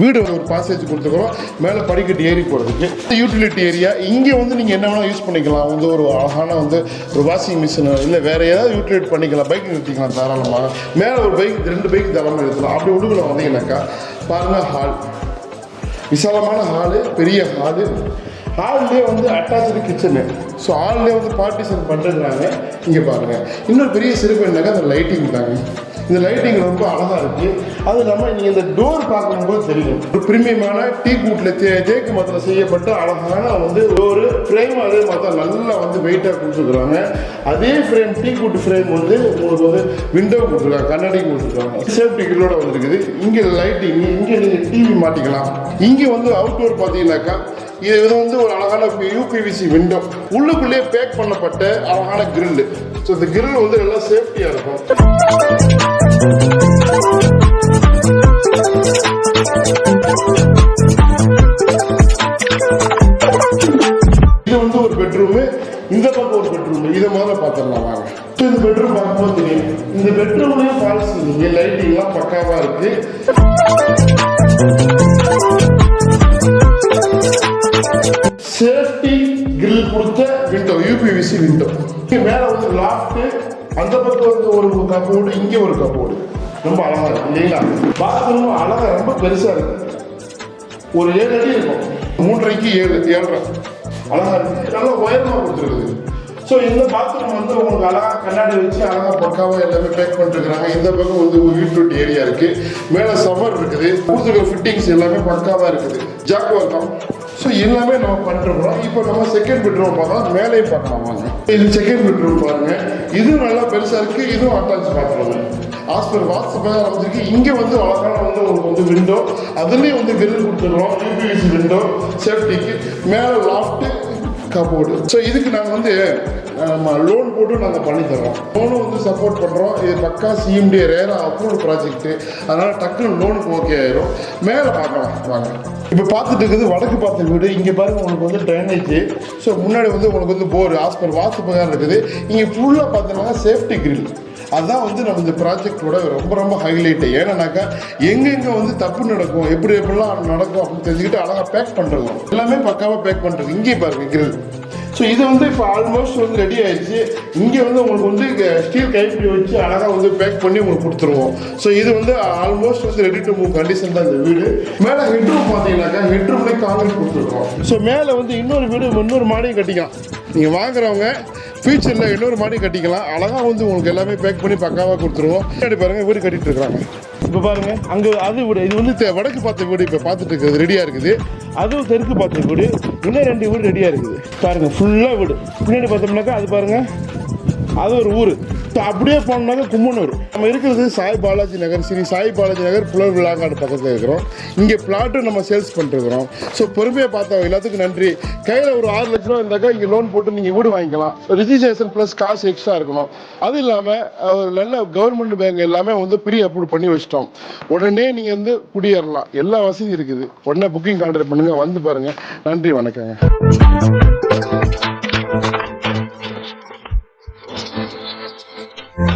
வீடு ஒரு பாசேஜ் கொடுத்துக்கிறோம் மேலே படிக்கட்டு ஏறி போகிறதுக்கு யூட்டிலிட்டி ஏரியா இங்கே வந்து நீங்கள் என்ன வேணால் யூஸ் பண்ணிக்கலாம். வந்து ஒரு அழகான வந்து ஒரு வாஷிங் மிஷின் இல்லை வேறு ஏதாவது யூட்டிலேட் பண்ணிக்கலாம். பைக் நிறுத்திக்கலாம் தாராளமாக. மேலே ஒரு பைக் ரெண்டு பைக் தாராளமாக நிறுத்தலாம். அப்படி உள்ளுக்குள்ள வந்தீங்கன்னாக்கா பாருங்கள் ஹால் விசாலமான ஹாலு பெரிய ஹாலு ஹால்லேயே வந்து அட்டாச்சு கிச்சனு ஸோ ஹால்லேயே வந்து பார்ட்டிஷன் பண்ணுறாங்க இங்கே பாருங்கள் இன்னொரு பெரிய சிறப்பு என்னக்கா? அந்த லைட்டிங் தாங்க. இந்த லைட்டிங் ரொம்ப அழகாக இருக்குது அது இல்லாமல் நீங்கள் இந்த டோர் பார்க்கும்போது தெரியும். ஒரு பிரீமியமான டீ கூட்டில் தே தேக்கு மரத்தில் செய்யப்பட்ட அழகான வந்து ஒரு ஃப்ரேம் அதே மரத்தில் நல்லா வந்து வெயிட்டாக கொடுத்துருக்குறாங்க அதே ஃப்ரேம் டீ கூட்டு ஃப்ரேம் வந்து உங்களுக்கு வந்து விண்டோ கொடுத்துருக்காங்க கண்ணாடி கொடுத்துருக்காங்க. சேஃப்டி கிலோட வந்துருக்குது. இங்கே லைட்டிங் இங்கே நீங்கள் டிவி மாட்டிக்கலாம் இங்கே வந்து அவுட்டோர் பார்த்தீங்கன்னாக்கா இது இது வந்து ஒரு அழகான யூபிவிசி விண்டோ உள்ளுக்குள்ளேயே பேக் பண்ணப்பட்ட அழகான கிரில் ஸோ இந்த கிரில் வந்து நல்லா சேஃப்டியாக இருக்கும். பெட்ரூம் பார்க்கும்போது தெரியும். இந்த பெட்ரூம்லயும் ஃபால்ஸ் இருக்கு. லைட்டிங்லாம் பக்காவா இருக்கு. சேஃப்டி கிரில் கொடுத்த விண்டோ யூபிவிசி விண்டோ மேல வந்து லாஃப்ட் அந்த பக்கம் வந்து ஒரு கப்போர்டு இங்கே ஒரு கப்போர்டு ரொம்ப அழகா இருக்கு இல்லைங்களா? பாத்ரூம் அழகா ரொம்ப பெருசா இருக்கு. ஒரு ஏழு அடி இருக்கும். மூன்றரைக்கு ஏழு ஏழரை. அழகா இருக்கு. நல்லா உயரமா கொடுத்துருக்குது. ஸோ இந்த பாத்ரூம் வந்து உங்களுக்கு அழகாக கண்ணாடி வச்சு அழகாக பக்காவாக எல்லாமே பேக் பண்ணிருக்கிறாங்க இந்த பக்கம் வந்து ஒரு வீட்டு ஏரியா இருக்கு. மேலே சவர் இருக்குது. கொடுத்துருக்க ஃபிட்டிங்ஸ் எல்லாமே பக்காவாக இருக்குது. ஜாக் வர்க்கம் ஸோ எல்லாமே நம்ம பண்ணிருக்கிறோம் இப்போ நம்ம செகண்ட் பெட்ரூம் பார்த்தா மேலேயும் பார்க்கலாம் வாங்க. இது செகண்ட் பெட்ரூம் பாருங்க. இதுவும் நல்லா பெருசாக இருக்கு. இதுவும் அட்டாச் பாத்ரூம் ஹாஸ்பிட்டல் வாட்ஸ்அப்பாக அமைச்சிருக்கு இங்கே வந்து அழகான வந்து உங்களுக்கு வந்து விண்டோ அதுலேயும் வந்து கிரில் கொடுத்துருவோம் யூபிஎஸ்சி விண்டோ சேஃப்டிக்கு மேலே லாஃப்ட்டு கபோர்டு ஸோ இதுக்கு நாங்கள் வந்து நம்ம லோன் போட்டு நாங்கள் பண்ணித்தரோம் லோனும் வந்து சப்போர்ட் பண்ணுறோம் இது பக்கா சிஎம்டி ரேராக அப்ரூவல் ப்ராஜெக்ட்டு அதனால் டக்குன்னு லோனுக்கு ஓகே ஆயிரும். மேலே பார்க்கலாம். வாங்க. இப்போ பார்த்துட்டு இருக்குது வடக்கு பார்த்த வீடு. இங்கே பாருங்க உங்களுக்கு வந்து ட்ரைனேஜ் ஸோ முன்னாடி வந்து உங்களுக்கு வந்து போர் ஆஸ்பர் வாசப்பகம் இருக்குது. இங்கே ஃபுல்லாக பார்த்தீங்கன்னா சேஃப்டி கிரில் அதுதான் வந்து நம்ம இந்த ப்ராஜெக்டோட ரொம்ப ரொம்ப ஹைலைட்டு ஏன்னாக்கா எங்கெங்கே வந்து தப்பு நடக்கும் எப்படி எப்படிலாம் நடக்கும் அப்படின்னு தெரிஞ்சுக்கிட்டு அழகாக பேக் பண்ணுறோம் எல்லாமே பக்காவாக பேக் பண்ணுறது இங்கே பாருங்க கிரில் ஸோ இது வந்து இப்போ ஆல்மோஸ்ட் வந்து ரெடி ஆயிடுச்சு. இங்கே வந்து உங்களுக்கு வந்து ஸ்டீல் கைப்பிடி வச்சு அழகாக வந்து பேக் பண்ணி உங்களுக்கு கொடுத்துருவோம். ஸோ இது வந்து ஆல்மோஸ்ட் வந்து ரெடி டு மூவ் கண்டிஷன் தான் இந்த வீடு. மேலே ஹெட்ரூம் பார்த்தீங்கன்னாக்கா ஹெட்ரூம்லேயே காங்கிரீட் கொடுத்துருக்கோம். ஸோ மேலே வந்து இன்னொரு வீடு இன்னொரு மாடியும் கட்டிக்கலாம். நீங்கள் வாங்குறவங்க ஃபியூச்சரில் இன்னொரு மாடி கட்டிக்கலாம். அழகாக வந்து உங்களுக்கு எல்லாமே பேக் பண்ணி பக்காவாக கொடுத்துருவோம். பின்னாடி பாருங்கள் வீடு கட்டிகிட்டு இருக்கிறாங்க இப்போ பாருங்கள் அங்கே அது வீடு இது வந்து வடக்கு பார்த்த வீடு இப்போ பார்த்துட்டு இருக்குது ரெடியாக இருக்குது. அதுவும் தெற்கு பார்த்த வீடு இன்னும் ரெண்டு வீடு ரெடியாக இருக்குது. பாருங்கள் ஃபுல்லாக வீடு. பின்னாடி பார்த்தோம்னாக்கா அது பாருங்கள் அது ஒரு ஊர். அப்படியே போனோம்னாக்க கும்பனூர். நம்ம இருக்கிறது சாய் பாலாஜி நகர் ஸ்ரீ சாய் பாலாஜி நகர் புலர் விழாங்காடு பக்கத்தில் இருக்கிறோம். இங்கே பிளாட்டும் நம்ம சேல்ஸ் பண்ணிருக்கிறோம் ஸோ பொறுமையாக பார்த்தோம் எல்லாத்துக்கும் நன்றி. கையில் ஒரு ஆறு லட்ச ரூபா இருந்தாக்கா இங்கே லோன் போட்டு நீங்கள் வீடு வாங்கிக்கலாம். ரிஜிஸ்ட்ரேஷன் ப்ளஸ் காசு எக்ஸ்ட்ரா இருக்கணும். அது இல்லாமல் ஒரு நல்ல கவர்மெண்ட் பேங்க் எல்லாமே வந்து ப்ரீ அப்ரூவ் பண்ணி வச்சிட்டோம். உடனே நீங்கள் வந்து குடியேறலாம். எல்லா வசதியும் இருக்குது. உடனே புக்கிங் கான்டாக்ட் பண்ணுங்கள் வந்து பாருங்கள் நன்றி வணக்கங்க.